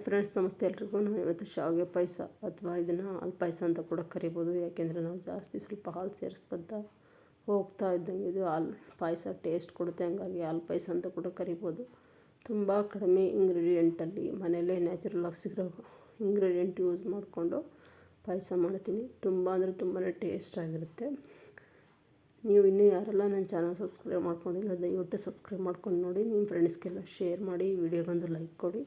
Hi friends ನಮಸ್ತೆ ಎಲ್ರಿಗೂ. ನಾವು ಇವತ್ತು ಶಾವಿಗೆ ಪಾಯಸ ಅಥವಾ ಇದನ್ನು ಹಾಲು ಪಾಯಸ ಅಂತ ಕೂಡ ಕರಿಬೋದು. ಯಾಕೆಂದರೆ ನಾವು ಜಾಸ್ತಿ ಸ್ವಲ್ಪ ಹಾಲು ಸೇರಿಸ್ಕೊಂತ ಹೋಗ್ತಾ ಇದ್ದಂಗೆ ಇದು ಹಾಲು ಪಾಯಸ ಟೇಸ್ಟ್ ಕೊಡುತ್ತೆ. ಹಂಗಾಗಿ ಹಾಲು ಪಾಯಸ ಅಂತ ಕೂಡ ಕರಿಬೋದು. ತುಂಬ ಕಡಿಮೆ ಇಂಗ್ರೀಡಿಯೆಂಟಲ್ಲಿ ಮನೆಯಲ್ಲೇ ನ್ಯಾಚುರಲಾಗಿ ಸಿಗೋ ಇಂಗ್ರೀಡಿಯೆಂಟ್ ಯೂಸ್ ಮಾಡಿಕೊಂಡು ಪಾಯಸ ಮಾಡ್ತೀನಿ. ತುಂಬ ಅಂದರೆ ತುಂಬಾ ಟೇಸ್ಟ್ ಆಗಿರುತ್ತೆ. ನೀವು ಇನ್ನೂ ಯಾರೆಲ್ಲ ನನ್ನ ಚಾನಲ್ ಸಬ್ಸ್ಕ್ರೈಬ್ ಮಾಡ್ಕೊಂಡಿಲ್ಲ, ದಯವಿಟ್ಟು ಸಬ್ಸ್ಕ್ರೈಬ್ ಮಾಡ್ಕೊಂಡು ನೋಡಿ. ನಿಮ್ಮ ಫ್ರೆಂಡ್ಸ್ಗೆಲ್ಲ ಶೇರ್ ಮಾಡಿ ವಿಡಿಯೋಗೊಂದು ಲೈಕ್ ಕೊಡಿ.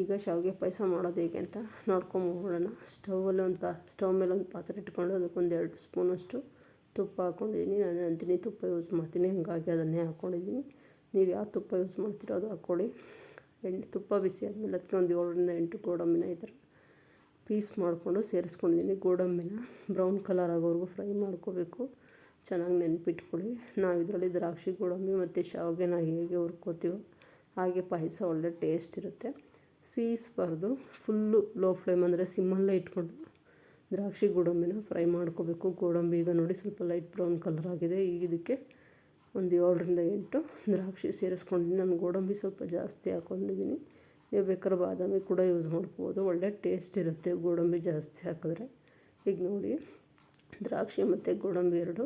ಈಗ ಶಾವಿಗೆ ಪಾಯಸ ಮಾಡೋದು ಹೇಗೆ ಅಂತ ನೋಡ್ಕೊಂಬಿಡೋಣ ಸ್ಟೌವಲ್ಲಿ ಒಂದು ಪಾ, ಸ್ಟವ್ ಮೇಲೆ ಒಂದು ಪಾತ್ರೆ ಇಟ್ಕೊಂಡು ಅದಕ್ಕೊಂದು ಎರಡು ಸ್ಪೂನಷ್ಟು ತುಪ್ಪ ಹಾಕ್ಕೊಂಡಿದ್ದೀನಿ. ನಾನು ಅಂತೀನಿ ತುಪ್ಪ ಯೂಸ್ ಮಾಡ್ತೀನಿ, ಹಾಗಾಗಿ ಅದನ್ನೇ ಹಾಕ್ಕೊಂಡಿದ್ದೀನಿ. ನೀವು ಯಾವ ತುಪ್ಪ ಯೂಸ್ ಮಾಡ್ತೀರೋ ಅದು ಹಾಕ್ಕೊಳ್ಳಿ. ಎಂಟು ತುಪ್ಪ ಬಿಸಿ ಆದಮೇಲೆ ಅದಕ್ಕೆ ಒಂದು ಏಳರಿಂದ ಎಂಟು ಗೋಡಂಬಿನ ಈ ಥರ ಪೀಸ್ ಮಾಡಿಕೊಂಡು ಸೇರಿಸ್ಕೊಂಡಿದ್ದೀನಿ. ಗೋಡಂಬಿನ ಬ್ರೌನ್ ಕಲರ್ ಆಗೋವರೆಗೂ ಫ್ರೈ ಮಾಡ್ಕೋಬೇಕು. ಚೆನ್ನಾಗಿ ನೆನ್ಪಿಟ್ಕೊಳ್ಳಿ. ನಾವು ಇದರಲ್ಲಿ ದ್ರಾಕ್ಷಿ, ಗೋಡಂಬಿ ಮತ್ತು ಶಾವಿಗೆನ ಹೇಗೆ ಹುರ್ಕೋತೀವೋ ಹಾಗೆ ಪಾಯಸ ಒಳ್ಳೆ ಟೇಸ್ಟ್ ಇರುತ್ತೆ. ಸೀಸ್ಬಾರ್ದು ಫುಲ್ಲು ಲೋ ಫ್ಲೇಮ್ ಅಂದರೆ ಸಿಮ್ಮಲ್ಲೇ ಇಟ್ಕೊಂಡು ದ್ರಾಕ್ಷಿ ಗೋಡಂಬಿನ ಫ್ರೈ ಮಾಡ್ಕೋಬೇಕು. ಗೋಡಂಬಿ ಈಗ ನೋಡಿ ಸ್ವಲ್ಪ ಲೈಟ್ ಬ್ರೌನ್ ಕಲರ್ ಆಗಿದೆ. ಈಗ ಇದಕ್ಕೆ ಒಂದು ಏಳರಿಂದ ಎಂಟು ದ್ರಾಕ್ಷಿ ಸೇರಿಸ್ಕೊಂಡು ನಾನು ಗೋಡಂಬಿ ಸ್ವಲ್ಪ ಜಾಸ್ತಿ ಹಾಕ್ಕೊಂಡಿದ್ದೀನಿ. ನೀವು ಬೇಕಾದ್ರೆ ಬಾದಾಮಿ ಕೂಡ ಯೂಸ್ ಮಾಡ್ಕೋಬೋದು ಒಳ್ಳೆ ಟೇಸ್ಟ್ ಇರುತ್ತೆ ಗೋಡಂಬಿ ಜಾಸ್ತಿ ಹಾಕಿದ್ರೆ. ಈಗ ನೋಡಿ ದ್ರಾಕ್ಷಿ ಮತ್ತು ಗೋಡಂಬಿ ಎರಡು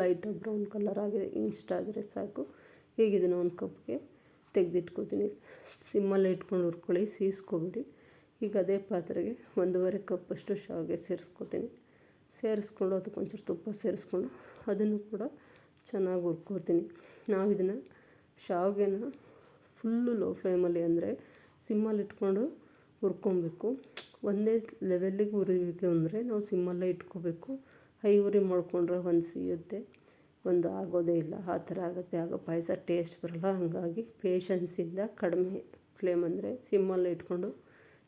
ಲೈಟ್ ಬ್ರೌನ್ ಕಲರ್ ಆಗಿದೆ. ಇಷ್ಟ ಆದರೆ ಸಾಕು. ಈಗ ಒಂದು ಕಪ್ಗೆ ತೆಗೆದಿಟ್ಕೊತೀನಿ. ಸಿಮ್ಮಲ್ಲೇ ಇಟ್ಕೊಂಡು ಹುರ್ಕೊಳ್ಳಿ, ಸೀಸ್ಕೊಬಿಡಿ. ಈಗ ಅದೇ ಪಾತ್ರೆಗೆ ಒಂದೂವರೆ ಕಪ್ಪಷ್ಟು ಶಾವಿಗೆ ಸೇರಿಸ್ಕೊತೀನಿ. ಸೇರಿಸ್ಕೊಂಡು ಅದಕ್ಕೆ ಒಂಚೂರು ತುಪ್ಪ ಸೇರಿಸ್ಕೊಂಡು ಅದನ್ನು ಕೂಡ ಚೆನ್ನಾಗಿ ಹುರ್ಕೊತೀನಿ ನಾವು ಇದನ್ನು ಶಾವಿಗೆನ ಫುಲ್ಲು ಲೋ ಫ್ಲೇಮಲ್ಲಿ ಅಂದರೆ ಸಿಮ್ಮಲ್ಲಿ ಇಟ್ಕೊಂಡು ಹುರ್ಕೊಬೇಕು. ಒಂದೇ ಲೆವೆಲ್ಲಿಗೆ ಹುರಿಬೇಕು ಅಂದರೆ ನಾವು ಸಿಮ್ಮಲ್ಲೇ ಇಟ್ಕೋಬೇಕು. ಹೈ ಉರಿ ಮಾಡಿಕೊಂಡ್ರೆ ಒಂದು ಸಿಗುತ್ತೆ ಒಂದು ಆಗೋದೇ ಇಲ್ಲ. ಆ ಥರ ಆಗುತ್ತೆ. ಆಗ ಪಾಯಸ ಟೇಸ್ಟ್ ಬರೋಲ್ಲ. ಹಾಗಾಗಿ ಪೇಷನ್ಸಿಂದ ಕಡಿಮೆ ಫ್ಲೇಮ್ ಅಂದರೆ ಸಿಮ್ಮಲ್ಲಿ ಇಟ್ಕೊಂಡು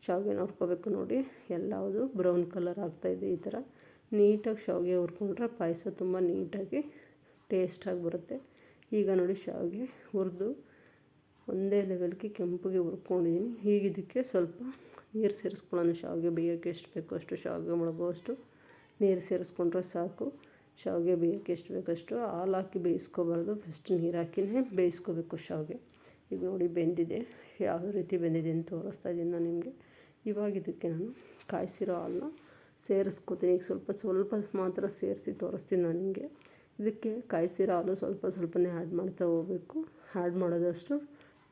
ಶಾವಿಗೆ ಹುರ್ಕೋಬೇಕು ನೋಡಿ. ಎಲ್ಲವುದು ಬ್ರೌನ್ ಕಲರ್ ಆಗ್ತಾಯಿದೆ ಈ ಥರ. ನೀಟಾಗಿ ಶಾವಿಗೆ ಹುರ್ಕೊಂಡ್ರೆ ಪಾಯಸ ತುಂಬ ನೀಟಾಗಿ ಟೇಸ್ಟಾಗಿ ಬರುತ್ತೆ. ಈಗ ನೋಡಿ ಶಾವಿಗೆ ಹುರಿದು ಒಂದೇ ಲೆವೆಲ್ಗೆ ಕೆಂಪಿಗೆ ಹುರ್ಕೊಂಡಿದ್ದೀನಿ ಈಗ ಇದಕ್ಕೆ ಸ್ವಲ್ಪ ನೀರು ಸೇರಿಸ್ಕೊಳ್ಳೋಣ. ಶಾವಿಗೆ ಬೇಯೋಕ್ಕೆ ಎಷ್ಟು ಬೇಕೋ ಅಷ್ಟು ಶಾವಿಗೆ ಮುಳುಗುವಷ್ಟು ನೀರು ಸೇರಿಸ್ಕೊಂಡ್ರೆ ಸಾಕು. ಶಾವಿಗೆ ಬೇಯೋಕ್ಕೆ ಎಷ್ಟು ಬೇಕಷ್ಟು ಹಾಲು ಹಾಕಿ ಬೇಯಿಸ್ಕೋಬಾರ್ದು. ಫಸ್ಟ್ ನೀರು ಹಾಕಿನೇ ಬೇಯಿಸ್ಕೋಬೇಕು ಶಾವಿಗೆ. ಈಗ ನೋಡಿ ಬೆಂದಿದೆ. ಯಾವ ರೀತಿ ಬೆಂದಿದೆ ಅಂತ ತೋರಿಸ್ತಾ ಇದ್ದೀನಿ ನಾನು ನಿಮಗೆ. ಇವಾಗ ಇದಕ್ಕೆ ನಾನು ಕಾಯಿಸಿರೋ ಹಾಲನ್ನ ಸೇರಿಸ್ಕೋತೀನಿ. ಈಗ ಸ್ವಲ್ಪ ಸ್ವಲ್ಪ ಮಾತ್ರ ಸೇರಿಸಿ ತೋರಿಸ್ತೀನಿ ನಾನು ನಿಮಗೆ. ಇದಕ್ಕೆ ಕಾಯಿಸಿರೋ ಹಾಲು ಸ್ವಲ್ಪ ಸ್ವಲ್ಪನೇ ಆ್ಯಡ್ ಮಾಡ್ತಾ ಹೋಗಬೇಕು. ಆ್ಯಡ್ ಮಾಡೋದಷ್ಟು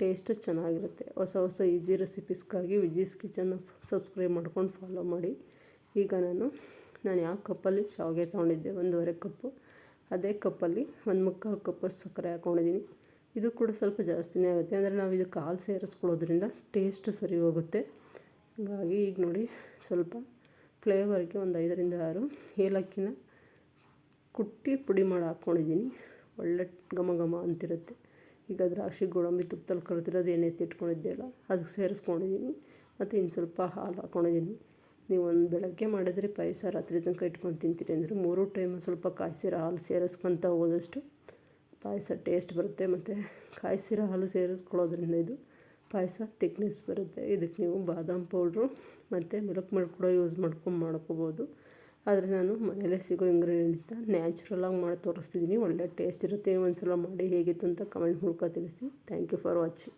ಟೇಸ್ಟು ಚೆನ್ನಾಗಿರುತ್ತೆ. ಹೊಸ ಹೊಸ ಈಜಿ ರೆಸಿಪೀಸ್ಗಾಗಿ ವಿಜೀಸ್ ಕಿಚನ್ನ ಸಬ್ಸ್ಕ್ರೈಬ್ ಮಾಡ್ಕೊಂಡು ಫಾಲೋ ಮಾಡಿ. ಈಗ ನಾನು ನಾನು ಯಾವ ಕಪ್ಪಲ್ಲಿ ಶಾವಿಗೆ ತೊಗೊಂಡಿದ್ದೆ, ಒಂದೂವರೆ ಕಪ್ಪು. ಅದೇ ಕಪ್ಪಲ್ಲಿ ಒಂದು ಮುಕ್ಕಾಲು ಕಪ್ಪಷ್ಟು ಸಕ್ಕರೆ ಹಾಕ್ಕೊಂಡಿದ್ದೀನಿ ಇದು ಕೂಡ ಸ್ವಲ್ಪ ಜಾಸ್ತಿನೇ ಆಗುತ್ತೆ. ಅಂದರೆ ನಾವು ಇದಕ್ಕೆ ಹಾಲು ಸೇರಿಸ್ಕೊಳ್ಳೋದ್ರಿಂದ ಟೇಸ್ಟು ಸರಿ ಹೋಗುತ್ತೆ. ಹಾಗಾಗಿ ಈಗ ನೋಡಿ ಸ್ವಲ್ಪ ಫ್ಲೇವರ್ಗೆ ಒಂದು ಐದರಿಂದ ಆರು ಏಲಕ್ಕಿನ ಕುಟ್ಟಿ ಪುಡಿ ಮಾಡಿ ಹಾಕ್ಕೊಂಡಿದ್ದೀನಿ ಒಳ್ಳೆ ಘಮ ಘಮ ಅಂತಿರುತ್ತೆ. ಈಗ ದ್ರಾಕ್ಷಿ, ಗೋಡಂಬಿ, ತುಪ್ಪದಲ್ಲಿ ಕರೆದಿರೋದು ಎಣ್ಣೆ ಎತ್ತಿಟ್ಕೊಂಡಿದ್ದೆ ಅಲ್ಲ ಅದಕ್ಕೆ ಸೇರಿಸ್ಕೊಂಡಿದ್ದೀನಿ. ಮತ್ತು ಇನ್ನು ಸ್ವಲ್ಪ ಹಾಲು ಹಾಕ್ಕೊಂಡಿದ್ದೀನಿ ನೀವು ಒಂದು ಬೆಳಗ್ಗೆ ಮಾಡಿದರೆ ಪಾಯಸ, ರಾತ್ರಿ ತನಕ ಇಟ್ಕೊಂಡು ತಿಂತೀರಿ ಅಂದರೆ ಮೂರು ಟೈಮು ಸ್ವಲ್ಪ ಕಾಯಿಸಿರೋ ಹಾಲು ಸೇರಿಸ್ಕೊತ ಹೋದಷ್ಟು ಪಾಯಸ ಟೇಸ್ಟ್ ಬರುತ್ತೆ ಮತ್ತು ಕಾಯಿಸಿರೋ ಹಾಲು ಸೇರಿಸ್ಕೊಳ್ಳೋದ್ರಿಂದ ಇದು ಪಾಯಸ ತಿಕ್ನೆಸ್ ಬರುತ್ತೆ. ಇದಕ್ಕೆ ನೀವು ಬಾದಾಮ್ ಪೌಡ್ರು ಮತ್ತು ಮಿಲ್ಕ್ ಮೇಡ್ ಕೂಡ ಯೂಸ್ ಮಾಡ್ಕೊಂಡು ಮಾಡ್ಕೋಬೋದು. ಆದರೆ ನಾನು ಮನೇಲೇ ಸಿಗೋ ಇಂಗ್ರೀಡಿಯೆಂಟ್ ನ್ಯಾಚುರಲಾಗಿ ಮಾಡಿ ತೋರಿಸ್ತಿದ್ದೀನಿ ಒಳ್ಳೆ ಟೇಸ್ಟ್ ಇರುತ್ತೆ. ಒಂದು ಸಲ ಮಾಡಿ ಹೇಗಿತ್ತು ಅಂತ ಕಮೆಂಟ್ ಮೂಲಕ ತಿಳಿಸಿ. Thank you for watching